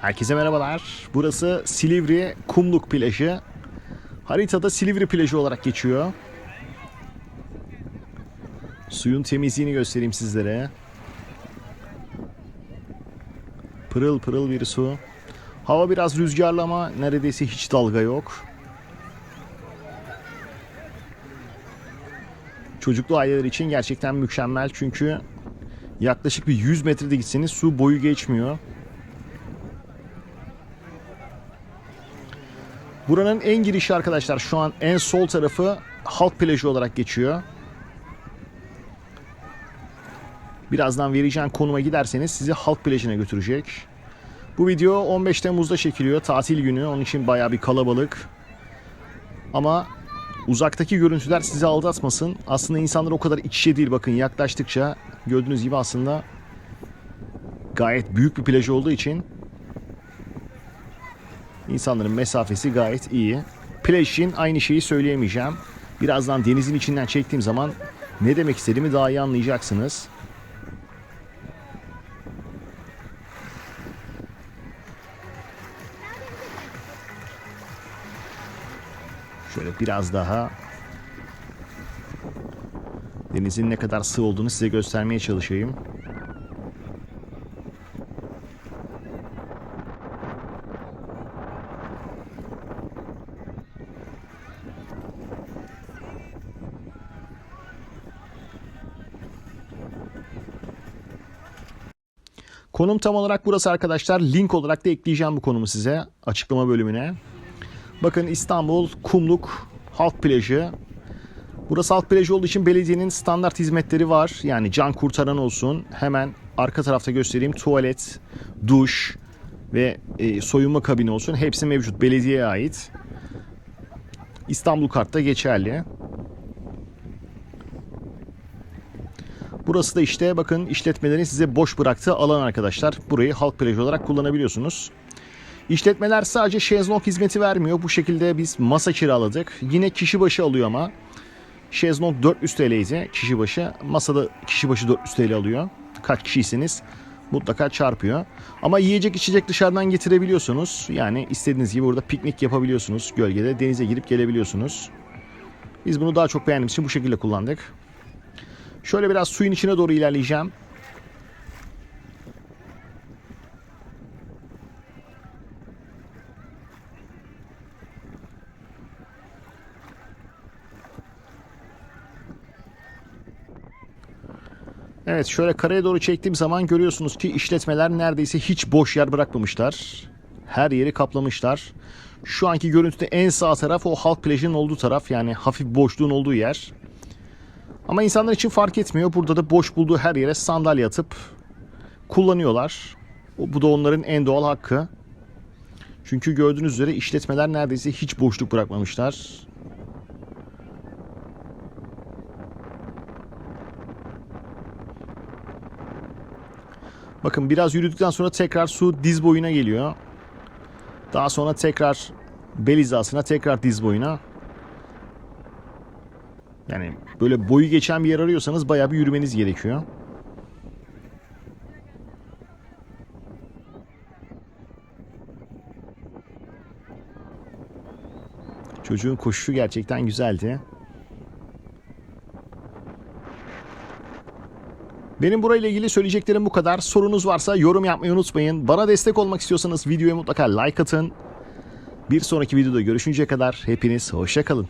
Herkese merhabalar. Burası Silivri Kumluk plajı. Haritada Silivri plajı olarak geçiyor. Suyun temizliğini göstereyim sizlere. Pırıl pırıl bir su. Hava biraz rüzgarlı ama neredeyse hiç dalga yok. Çocuklu aileler için gerçekten mükemmel çünkü yaklaşık bir 100 metrede gitseniz su boyu geçmiyor. Buranın en girişi arkadaşlar şu an en sol tarafı halk plajı olarak geçiyor. Birazdan vereceğim konuma giderseniz sizi halk plajına götürecek. Bu video 15 Temmuz'da çekiliyor. Tatil günü. Onun için bayağı bir kalabalık. Ama uzaktaki görüntüler sizi aldatmasın. Aslında insanlar o kadar iç içe değil. Bakın yaklaştıkça gördüğünüz gibi aslında gayet büyük bir plaj olduğu için İnsanların mesafesi gayet iyi. Plaj için aynı şeyi söyleyemeyeceğim. Birazdan denizin içinden çektiğim zaman ne demek istediğimi daha iyi anlayacaksınız. Şöyle biraz daha denizin ne kadar sığ olduğunu size göstermeye çalışayım. Konum tam olarak burası arkadaşlar. Link olarak da ekleyeceğim bu konumu size açıklama bölümüne. Bakın İstanbul Kumluk Halk Plajı. Burası halk plajı olduğu için belediyenin standart hizmetleri var. Yani can kurtaran olsun. Hemen arka tarafta göstereyim. Tuvalet, duş ve e, soyunma kabini olsun. Hepsi mevcut. Belediyeye ait. İstanbul kartta geçerli. Burası da işte bakın işletmelerin size boş bıraktığı alan arkadaşlar. Burayı halk plajı olarak kullanabiliyorsunuz. İşletmeler sadece şezlong hizmeti vermiyor. Bu şekilde biz masa kiraladık. Yine kişi başı alıyor ama. Şezlong 400 TL'ydi kişi başı. Masada kişi başı 400 TL alıyor. Kaç kişiyseniz mutlaka çarpıyor. Ama yiyecek içecek dışarıdan getirebiliyorsunuz. Yani istediğiniz gibi burada piknik yapabiliyorsunuz. Gölgede denize girip gelebiliyorsunuz. Biz bunu daha çok beğendiğimiz için bu şekilde kullandık. Şöyle biraz suyun içine doğru ilerleyeceğim. Evet şöyle karaya doğru çektiğim zaman görüyorsunuz ki işletmeler neredeyse hiç boş yer bırakmamışlar. Her yeri kaplamışlar. Şu anki görüntüde en sağ taraf o halk plajının olduğu taraf yani hafif boşluğun olduğu yer. Ama insanlar için fark etmiyor. Burada da boş bulduğu her yere sandalye atıp kullanıyorlar. Bu da onların en doğal hakkı. Çünkü gördüğünüz üzere işletmeler neredeyse hiç boşluk bırakmamışlar. Bakın biraz yürüdükten sonra tekrar su diz boyuna geliyor. Daha sonra tekrar bel hizasına, tekrar diz boyuna. Yani böyle boyu geçen bir yer arıyorsanız bayağı bir yürümeniz gerekiyor. Çocuğun koşuşu gerçekten güzeldi. Benim burayla ilgili söyleyeceklerim bu kadar. Sorunuz varsa yorum yapmayı unutmayın. Bana destek olmak istiyorsanız videoya mutlaka like atın. Bir sonraki videoda görüşünceye kadar hepiniz hoşça kalın.